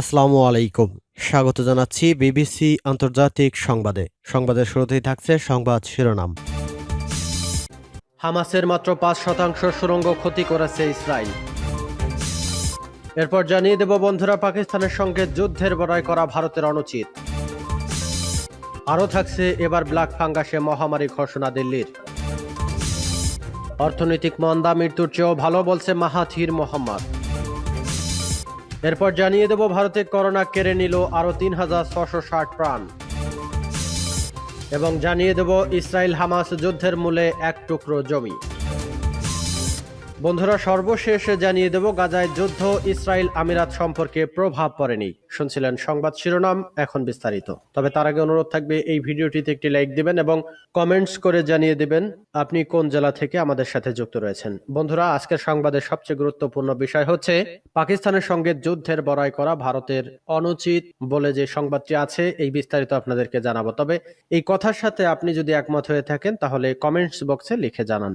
আসসালামু আলাইকুম। স্বাগত জানাচ্ছি বিবিসি আন্তর্জাতিক সংবাদে। সংবাদের শুরুতেই থাকছে সংবাদ শিরোনাম। হামাসের মাত্র পাঁচ শতাংশ সুরঙ্গ ক্ষতি করেছে ইসরায়েল। এরপর জানিয়ে দেব বন্ধুরা, পাকিস্তানের সঙ্গে যুদ্ধের বড়াই করা ভারতের অনুচিত। আরও থাকছে এবার ব্ল্যাক ফাঙ্গাসে মহামারী ঘোষণা দিল্লির। অর্থনৈতিক মন্দা মৃত্যুর চেয়েও ভালো বলছে মাহাথির মোহাম্মদ। এরপর জানিয়ে দেব, ভারতে করোনা কেড়ে নিল আরও তিন হাজার ছশো ষাট প্রাণ। এবং জানিয়ে দেব, ইসরায়েল হামাস যুদ্ধের মূলে এক টুকরো জমি। বন্ধুরা, সর্বশেষ জানিয়ে দেব, গাজায় যুদ্ধ ইসরায়েল আমিরাত সম্পর্কে প্রভাব পড়েনি। শুনছিলেন সংবাদ শিরোনাম, এখন বিস্তারিত। তবে তার আগে অনুরোধ থাকবে, এই ভিডিওটিতে একটি লাইক দিবেন এবং কমেন্টস করে জানিয়ে দিবেন, আপনি কোন জেলা থেকে আমাদের সাথে যুক্ত রয়েছেন। বন্ধুরা, আজকের সংবাদের সবচেয়ে গুরুত্বপূর্ণ বিষয় হচ্ছে, পাকিস্তানের সঙ্গে যুদ্ধের বড়াই করা ভারতের অনুচিত বলে যে সংবাদটি আছে, এই বিস্তারিত আপনাদেরকে জানাব। তবে এই কথার সাথে আপনি যদি একমত হয়ে থাকেন, তাহলে কমেন্টস বক্সে লিখে জানান।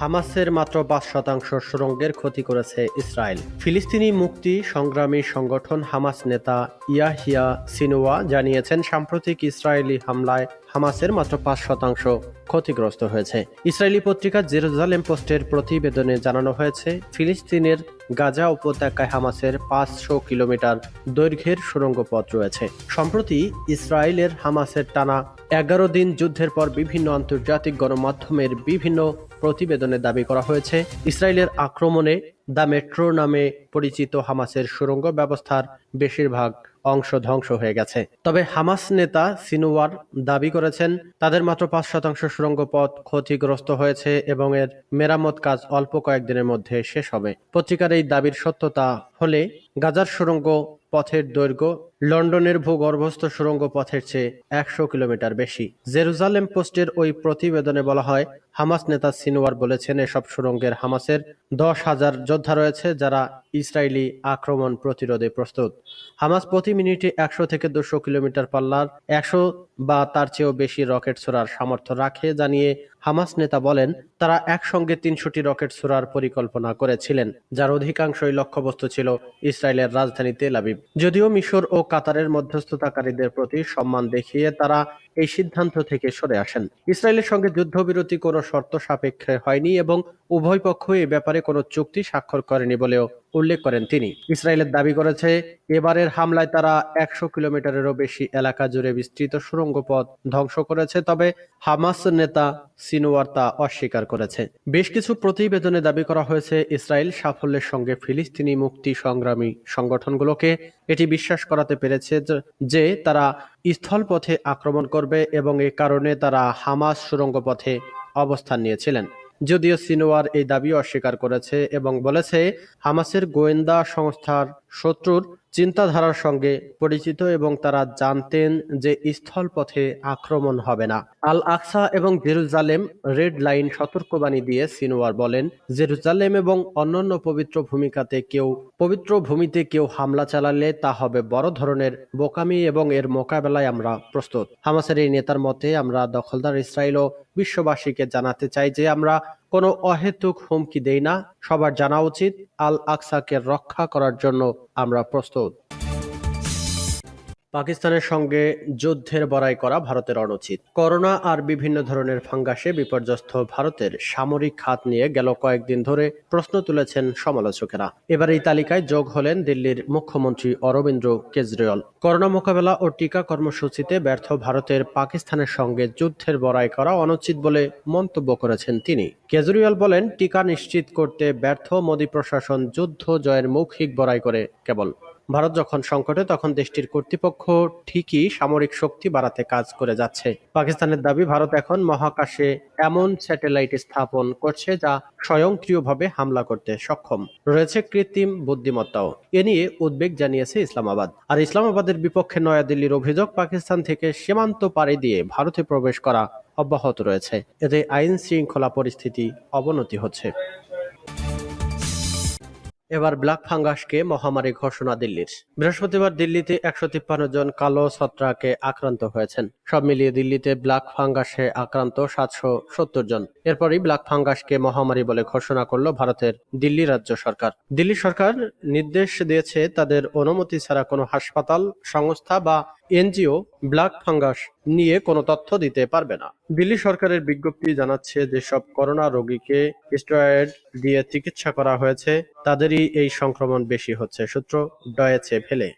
হামাসের মাত্র পাঁচ শতাংশ সুরঙ্গের ক্ষতি করেছে ইসরায়েল। ফিলিস্তিনি মুক্তি সংগ্রামী সংগঠন হামাস নেতা ইয়াহিয়া সিনোয়া জানিয়েছেন, সাম্প্রতিক ইসরায়েলি হামলায় হামাসের মাত্র পাঁচ শতাংশ ক্ষতিগ্রস্ত হয়েছে। ইসরায়েলি পত্রিকা জেরুজালেম পোস্টের প্রতিবেদনে জানানো হয়েছে, ফিলিস্তিনের গাজা উপত্যকায় হামাসের পাঁচশো কিলোমিটার দৈর্ঘ্যের সুড়ঙ্গ পথ রয়েছে। সম্প্রতি ইসরায়েলের হামাসের টানা এগারো দিন যুদ্ধের পর বিভিন্ন আন্তর্জাতিক গণমাধ্যমের বিভিন্ন প্রতিবেদনে দাবি করা হয়েছে, ইসরায়েলের আক্রমণে দ্য মেট্রো নামে পরিচিত হামাসের সুড়ঙ্গ ব্যবস্থার বেশিরভাগ অংশ ধ্বংস হয়ে গেছে। তবে হামাস নেতা সিনুয়ার দাবি করেছেন, তাদের মাত্র পাঁচ শতাংশ সুড়ঙ্গ পথ ক্ষতিগ্রস্ত হয়েছে এবং এর মেরামত কাজ অল্প কয়েকদিনের মধ্যে শেষ হবে। পত্রিকার এই দাবির সত্যতা হলে গাজার সুড়ঙ্গ পথের দৈর্ঘ্য লন্ডনের ভূগর্ভস্থ সুড়ঙ্গ পথের চেয়ে একশো কিলোমিটার বেশি। জেরুজালেম পোস্টের ওই প্রতিবেদনে বলা হয়, হামাস নেতা সিনোয়ার বলেছেন, এসব সুড়ঙ্গের হামাসের দশ হাজার যোদ্ধা রয়েছে যারা ইসরায়েলি আক্রমণ প্রতিরোধে প্রস্তুত। হামাস প্রতি মিনিটে একশো থেকে দুশো কিলোমিটার পাল্লার একশো বা তার চেয়েও বেশি রকেট ছোড়ার সামর্থ্য রাখে জানিয়ে হামাস নেতা বলেন, তারা একসঙ্গে তিনশোটি রকেট ছোড়ার পরিকল্পনা করেছিলেন, যার অধিকাংশই লক্ষ্যবস্তু ছিল ইসরায়েলের রাজধানী তেল আবিব। যদিও মিশর ও কাতারের মধ্যস্থতাকারীদের প্রতি সম্মান দেখিয়ে তারা এই সিদ্ধান্ত থেকে সরে আসেন। ইসরায়েলের সঙ্গে যুদ্ধবিরতি কোনো শর্ত সাপেক্ষে হয়নি এবং উভয় পক্ষ এ ব্যাপারে কোনো চুক্তি স্বাক্ষর করেনি বলেও উল্লেখ করেন তিনি। ইসরায়েলের দাবি করেছে, এবারের হামলায় তারা একশো কিলোমিটারেরও বেশি এলাকা জুড়ে বিস্তৃত সুড়ঙ্গ পথ ধ্বংস করেছে, তবে হামাস নেতা সিনোয়ার তা অস্বীকার করেছে। বেশ কিছু প্রতিবেদনে দাবি করা হয়েছে, ইসরায়েল সাফল্যের সঙ্গে ফিলিস্তিনি মুক্তি সংগ্রামী সংগঠনগুলোকে এটি বিশ্বাস করাতে পেরেছে যে- তারা স্থলপথে আক্রমণ করবে এবং এ কারণে তারা হামাস সুড়ঙ্গ পথে অবস্থান নিয়েছিলেন। যদিও সিনোয়ার এই দাবি অস্বীকার করেছে এবং বলেছে হামাসের গোয়েন্দা সংস্থার শত্রুর চিন্তাধারার সঙ্গে পরিচিত এবং তারা জানতেন যে স্থলপথে আক্রমণ হবে না। আল আকসা এবং জেরুজালেম রেড লাইন সতর্কবাণী দিয়ে সিনোয়ার বলেন, জেরুজালেম এবং অন্যান্য পবিত্র ভূমিকাতে কেউ, পবিত্র ভূমিতে কেউ হামলা চালালে তা হবে বড় ধরনের বোকামি এবং এর মোকাবেলায় আমরা প্রস্তুত। হামাসের এই নেতার মতে, আমরা দখলদার ইসরায়েল ও বিশ্ববাসীকে জানাতে চাই যে আমরা কোনো অহেতুক হুমকি দেই না, সবার জানা উচিত আল আকসাকে রক্ষা করার জন্য আমরা প্রস্তুত। পাকিস্তানের সঙ্গে যুদ্ধের বড়াই করা ভারতের অনুচিত। করোনা আর বিভিন্ন ধরনের ফাঙ্গাসে বিপর্যস্ত ভারতের সামরিক খাত নিয়ে গেল কয়েকদিন ধরে প্রশ্ন তুলেছেন সমালোচকেরা। এবার এই তালিকায় যোগ হলেন দিল্লির মুখ্যমন্ত্রী অরবিন্দ কেজরিওয়াল। করোনা মোকাবেলা ও টিকা কর্মসূচিতে ব্যর্থ ভারতের পাকিস্তানের সঙ্গে যুদ্ধের বড়াই করা অনুচিত বলে মন্তব্য করেছেন তিনি। কেজরিওয়াল বলেন, টিকা নিশ্চিত করতে ব্যর্থ মোদী প্রশাসন যুদ্ধ জয়ের মৌখিক বড়াই করে কেবল। ভারত যখন সংকটে, তখন দেশটির কর্তৃপক্ষ ঠিকই সামরিক শক্তি বাড়াতে কাজ করে যাচ্ছে। পাকিস্তানের দাবি, ভারত এখন মহাকাশে এমন স্যাটেলাইট স্থাপন করছে যা স্বয়ংক্রিয়ভাবে হামলা করতে সক্ষম। রয়েছে কৃত্রিম বুদ্ধিমত্তাও। এ নিয়ে উদ্বেগ জানিয়েছে ইসলামাবাদ। আর ইসলামাবাদের বিপক্ষে নয়াদিল্লির অভিযোগ, পাকিস্তান থেকে সীমান্ত পাড়ি দিয়ে ভারতে প্রবেশ করা অব্যাহত রয়েছে। এতে আইন শৃঙ্খলা পরিস্থিতি অবনতি হচ্ছে। এবার ব্ল্যাক ফাঙ্গাসকে মহামারী ঘোষণা দিল্লির। বৃহস্পতিবার দিল্লিতে একশো তিপ্পান্ন জন কালো ছত্রাকে আক্রান্ত হয়েছেন। সব মিলিয়ে দিল্লিতে ব্ল্যাক ফাঙ্গাসে আক্রান্ত সাতশো সত্তর জন। এরপরই ব্ল্যাক ফাঙ্গাসকে মহামারী বলে ঘোষণা করল ভারতের দিল্লি রাজ্য সরকার। দিল্লি সরকার নির্দেশ দিয়েছে তাদের অনুমতি ছাড়া কোনো হাসপাতাল, সংস্থা বা এনজিও ব্ল্যাক ফাঙ্গাস নিয়ে কোনো তথ্য দিতে পারবে না। দিল্লি সরকারের বিজ্ঞপ্তি জানাচ্ছে যেসব করোনা রোগীকে স্টেরয়েড দিয়ে চিকিৎসা করা হয়েছে। তাদেরই এই সংক্রমণ বেশি হচ্ছে, সূত্র ডয়েছে ফেলে।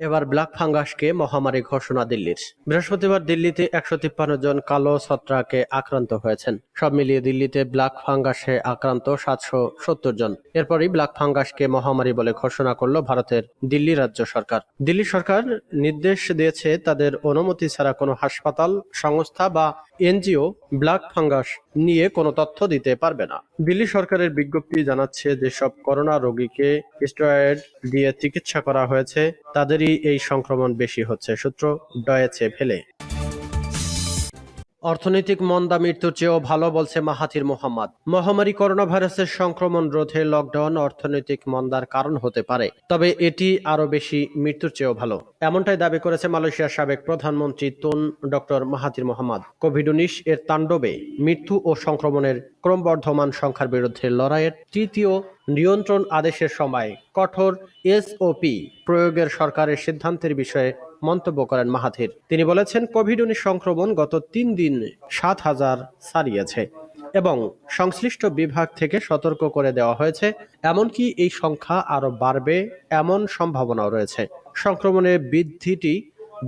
এবার ব্ল্যাক ফাঙ্গাসকে মহামারী ঘোষণা দিল্লির। বৃহস্পতিবার দিল্লিতে একশো তিপ্পান্ন জন কালো ছত্রাকে আক্রান্ত হয়েছেন। সব মিলিয়ে দিল্লিতে ব্ল্যাক ফাঙ্গাসে আক্রান্ত সাতশো সত্তর জন। এরপরই ব্ল্যাক ফাঙ্গাসকে মহামারী বলে ঘোষণা করল ভারতের দিল্লি রাজ্য সরকার। দিল্লি সরকার নির্দেশ দিয়েছে তাদের অনুমতি ছাড়া কোনো হাসপাতাল, সংস্থা বা এনজিও ব্ল্যাক ফাঙ্গাস নিয়ে কোনো তথ্য দিতে পারবে না। দিল্লি সরকারের বিজ্ঞপ্তি জানাচ্ছে যেসব করোনা রোগীকে স্টেরয়েড দিয়ে চিকিৎসা করা হয়েছে। তাদেরই এই সংক্রমণ বেশি হচ্ছে সূত্র ডয়েছে ফেলে। অর্থনৈতিক মন্দা মৃত্যুর চেয়েও ভালো বলছে মাহাথির মোহাম্মদ। মহামারী করোনা ভাইরাসের সংক্রমণ রোধে লকডাউন অর্থনৈতিক মন্দার কারণ হতে পারে, তবে এটি আরও বেশি মৃত্যুর চেয়েও ভালো। এমনটাই দাবি করেছে মালয়েশিয়ার সাবেক প্রধানমন্ত্রী Tun doctor Mahathir Mohamad. COVID উনিশ এর তাণ্ডবে মৃত্যু ও সংক্রমণের ক্রমবর্ধমান সংখ্যার বিরুদ্ধে লড়াইয়ের তৃতীয় নিয়ন্ত্রণ আদেশের সময় কঠোর এসওপি প্রয়োগের সরকারের সিদ্ধান্তের বিষয়ে মন্তব্য করেন মাহাথির। তিনি বলেছেন কোভিড উনিশ সংক্রমণ গত তিন দিন সাত হাজার ছাড়িয়েছে এবং সংশ্লিষ্ট বিভাগ থেকে সতর্ক করে দেওয়া হয়েছে, এমনকি এই সংখ্যা আরও বাড়বে এমন সম্ভাবনাও রয়েছে। সংক্রমণের বৃদ্ধিটি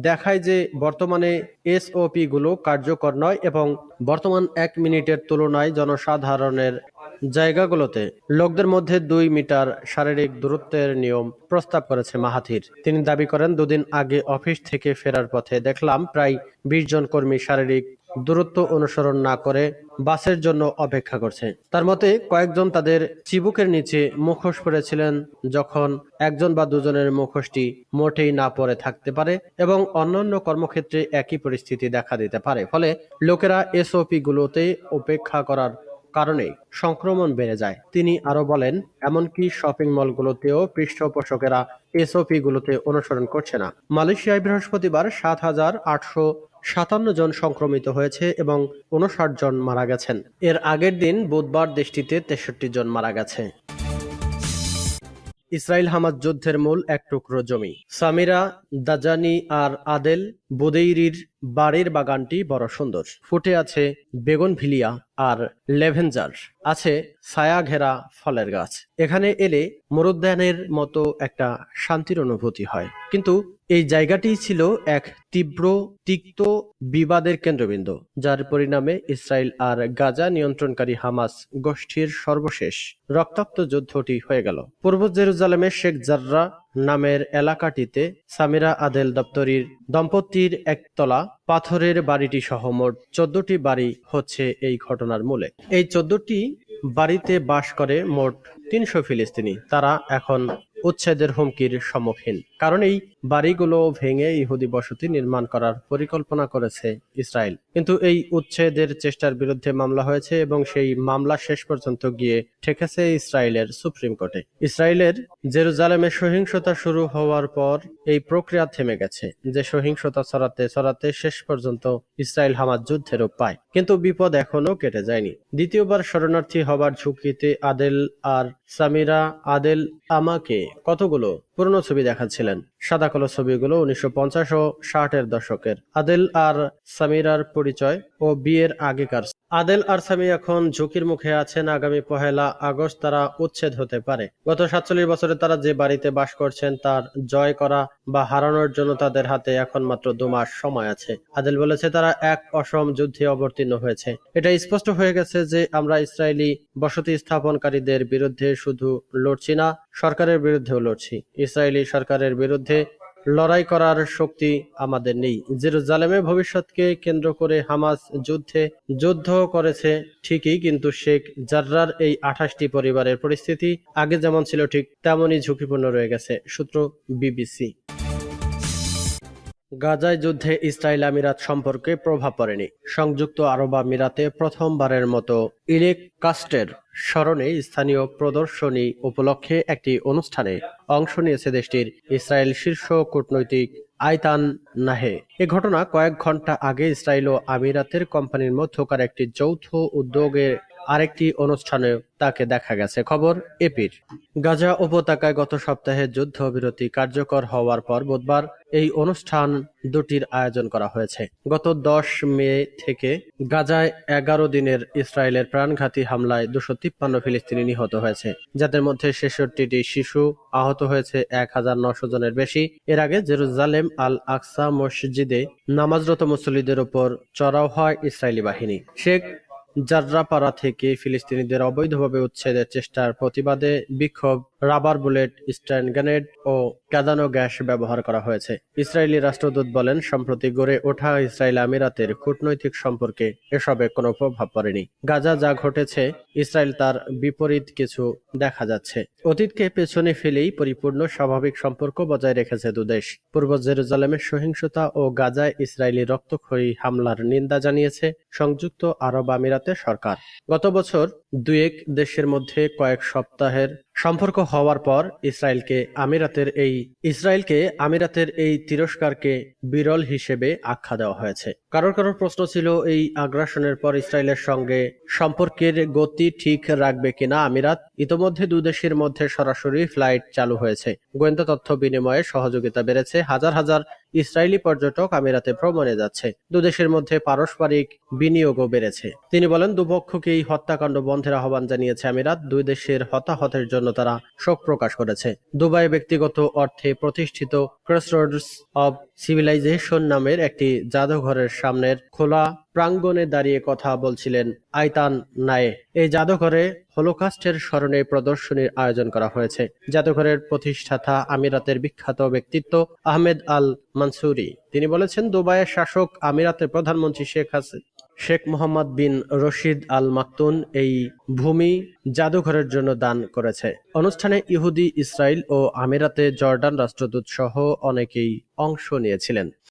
দেখায় যে বর্তমানে এসওপি গুলো কার্যকর নয় এবং বর্তমান এক মিনিটের তুলনায় জনসাধারণের জায়গাগুলোতে লোকদের মধ্যে দুই মিটার শারীরিক দূরত্বের নিয়ম প্রস্তাব করেছে মাহাথির। তিনি দাবি করেন, দুদিন আগে অফিস থেকে ফেরার পথে দেখলাম প্রায় বিশ জন কর্মী শারীরিক দূরত্ব অনুসরণ না করে বাসের জন্য অপেক্ষা করছে। তার মতে, কয়েকজন তাদের চিবুকের নিচে মুখোশ পরেছিলেন যখন একজন বা দুজনের মুখোশটি মোটেই না পরে থাকতে পারে এবং অন্যান্য কর্মক্ষেত্রে একই পরিস্থিতি দেখা দিতে পারে। ফলে লোকেরা এসওপি গুলোতে অপেক্ষা করার কারণে সংক্রমণ বেড়ে যায়। তিনি আরও বলেন, এমনকি শপিং মলগুলোতেও পৃষ্ঠপোষকেরা এসওপি গুলোতে অনুসরণ করছে না। মালয়েশিয়ায় বৃহস্পতিবার সাত হাজার আটশো সাতান্ন জন সংক্রমিত হয়েছে এবং উনষাট জন মারা গেছেন। এর আগের দিন বুধবার দেশটিতে তেষট্টি জন মারা গেছে। ইসরায়েল হামাজ যুদ্ধের মূল এক টুকরো জমি। সামিরা, দাজানি আর আদেল বুদেইরির বাড়ির বাগানটি বড় সুন্দর। ফুটে আছে বেগুন ভিলিয়া আর লেভেঞ্জার। আছে ছায়া ঘেরা ফলের গাছ। এখানে এলে মরুদ্যানের মতো একটা শান্তির অনুভূতি হয়। কিন্তু এই জায়গাটি ছিল এক তীব্র, তিক্ত বিবাদের কেন্দ্রবিন্দু, যার পরিণামে ইসরায়েল আর গাজা নিয়ন্ত্রণকারী হামাস গোষ্ঠীর সর্বশেষ রক্তাক্ত যুদ্ধটি হয়ে গেল। পূর্ব জেরুজালেমের শেখ জাররা নামের এলাকাটিতে সামিরা আদেল দপ্তরির দম্পতির একতলা পাথরের বাড়িটি সহ মোট চোদ্দটি বাড়ি হচ্ছে এই ঘটনার মূলে। এই চোদ্দটি বাড়িতে বাস করে মোট তিনশো ফিলিস্তিনি। তারা এখন উচ্ছেদের হুমকির সম্মুখীন। কারণ এই বাড়িগুলো ভেঙে ইহুদি বসতি নির্মাণ করার পরিকল্পনা করেছে ইসরায়েল। কিন্তু এই উচ্ছেদের চেষ্টার বিরুদ্ধে মামলা হয়েছে এবং সেই মামলা শেষ পর্যন্ত গিয়ে ঠেকেছে ইসরায়েলের সুপ্রিম কোর্টে। ইসরায়েলের জেরুজালেমে সহিংসতা শুরু হওয়ার পর এই প্রক্রিয়া থেমে গেছে, যে সহিংসতা ছড়াতে ছড়াতে শেষ পর্যন্ত ইসরায়েল হামাজ যুদ্ধের রূপ পায় কিন্তু বিপদ এখনও কেটে যায়নি। দ্বিতীয়বার শরণার্থী হবার ঝুঁকিতে আদেল আর সামিরা, আদেল, আমাকে কতগুলো পুরনো ছবি দেখাচ্ছিলেন? সাদা কালো ছবিগুলো উনিশশো পঞ্চাশ ও ষাটের দশকের। আদেল আর সামিরার পরিচয় ও বিয়ের আগেকার আদেল আর সামি এখন ঝুঁকির মুখে আছেন। আগামী পহেলা আগস্ট তারা উচ্ছেদ হতে পারে। গত সাতচল্লিশ বছরে তারা যে বাড়িতে বাস করছেন, তার জয় করা বা হারানোর জন্য তাদের হাতে এখন মাত্র দু মাস সময় আছে। আদেল বলেছে, তারা এক অসম যুদ্ধে অবতীর্ণ হয়েছে। এটা স্পষ্ট হয়ে গেছে যে, আমরা ইসরায়েলি বসতি স্থাপনকারীদের বিরুদ্ধে শুধু লড়ছি না, সরকারের বিরুদ্ধেও লড়ছি। ইসরায়েলি সরকারের বিরুদ্ধে লড়াই করার শক্তি আমাদের নেই। জেরুজালেমে ভবিষ্যৎকে কেন্দ্র করে হামাস যুদ্ধে যুদ্ধ করেছে ঠিকই, কিন্তু শেখ জার্রার এই আঠাশটি পরিবারের পরিস্থিতি আগে যেমন ছিল ঠিক, তেমনই ঝুঁকিপূর্ণ রয়ে গেছে, সূত্র বিবিসি। গাজায় যুদ্ধে ইসরায়েল আমিরাত সম্পর্কে প্রভাব পড়েনি। সংযুক্ত আরব আমিরাতে প্রথমবারের মতো ইলেক কাস্টের স্মরণে স্থানীয় প্রদর্শনী উপলক্ষে একটি অনুষ্ঠানে অংশ নিয়েছে দেশটির ইসরায়েল শীর্ষ কূটনৈতিক আইতান নাহে। এ ঘটনা কয়েক ঘণ্টা আগে ইসরায়েল ও আমিরাতের কোম্পানির মধ্যকার একটি যৌথ উদ্যোগের আরেকটি অনুষ্ঠানে তাকে দেখা গেছে। খবর, এপির। গাজা উপত্যকায় গত সপ্তাহে যুদ্ধবিরতি কার্যকর হওয়ার পর বুধবার এই অনুষ্ঠান দুটির আয়োজন করা হয়েছে। গত দশ মে থেকে গাজায় এগারো দিনের ইসরায়েলের প্রাণঘাতী হামলায় দুশো তিপ্পান্ন ফিলিস্তিনি নিহত হয়েছে। যাদের মধ্যে ছেষট্টিটি শিশু আহত হয়েছে, এক হাজার নশো জনের বেশি। এর আগে জেরুজালেম আল আকসা মসজিদে নামাজরত মুসল্লিদের উপর চড়াও হয় ইসরায়েলি বাহিনী। শেখ জার্রাপাড়া থেকে ফিলিস্তিনিদের অবৈধভাবে উচ্ছেদের চেষ্টার প্রতিবাদে বিক্ষোভ রাবার বুলেট, স্ট্যান্ড গ্রেনেড ও কাদানো গ্যাস ব্যবহার করা হয়েছে। ইসরায়েলি রাষ্ট্রদূত বলেন, সম্প্রতি গড়ে ওঠা ইসরায়েল আমিরাতের কূটনৈতিক সম্পর্কে এসবে কোনো প্রভাব পড়েনি। গাজা যা ঘটেছে, ইসরায়েল তার বিপরীত কিছু দেখা যাচ্ছে। অতীতকে পেছনে ফেলেই পরিপূর্ণ স্বাভাবিক সম্পর্ক বজায় রেখেছে দুদেশ পূর্ব জেরুজালেমের সহিংসতা ও গাজায় ইসরায়েলি রক্তক্ষয়ী হামলার নিন্দা জানিয়েছে সংযুক্ত আরব আমিরাতের সরকার। গত বছর দুয়েক দেশের মধ্যে কয়েক সপ্তাহের সম্পর্ক হওয়ার পর ইসরায়েলকে আমিরাতের এই, ইসরায়েলকে আমিরাতের এই তিরস্কারকে বিরল হিসেবে আখ্যা দেওয়া হয়েছে। কারোর কারোর প্রশ্ন ছিল এই আগ্রাসনের পর ইসরায়েলের সঙ্গে সম্পর্কের গতি ঠিক রাখবে কিনা আমিরাত? ইতোমধ্যে দুদেশের মধ্যে সরাসরি ফ্লাইট চালু হয়েছে। গোয়েন্দা তথ্য বিনিময়ে সহযোগিতা বেড়েছে। হাজার হাজার ইসরায়েলি পর্যটক আমিরাতে ভ্রমণে যাচ্ছে। দুদেশের মধ্যে পারস্পরিক বিনিয়োগও বেড়েছে। তিনি বলেন দুপক্ষকে এই হত্যাকাণ্ড বন্ধের আহ্বান জানিয়েছে আমিরাত। দুই দেশের হতাহতের জন্য তারা শোক প্রকাশ করেছে। দুবাই ব্যক্তিগত অর্থে প্রতিষ্ঠিত ক্রসরোডস অব সিভিলাইজেশন নামের একটি জাদুঘরের সামনের খোলা প্রাঙ্গণে দাঁড়িয়ে কথা বলছিলেন আইতান নায়ে। এই জাদুঘরে হোলোকাস্টের স্মরণে প্রদর্শনীর আয়োজন করা হয়েছে। জাদুঘরের প্রতিষ্ঠাতা আমিরাতের বিখ্যাত ব্যক্তিত্ব আহমেদ আল মানসুরি। তিনি বলেছেন, দুবাইয়ের শাসক আমিরাতের প্রধানমন্ত্রী শেখ হাসিন শেখ মোহাম্মদ বিন রশিদ আল মাকতুন এই ভূমি জাদুঘরের জন্য দান করেছে। অনুষ্ঠানে ইহুদি ইসরায়েল ও আমিরাতে জর্ডান রাষ্ট্রদূত সহ অনেকেই অংশ নিয়েছিলেন।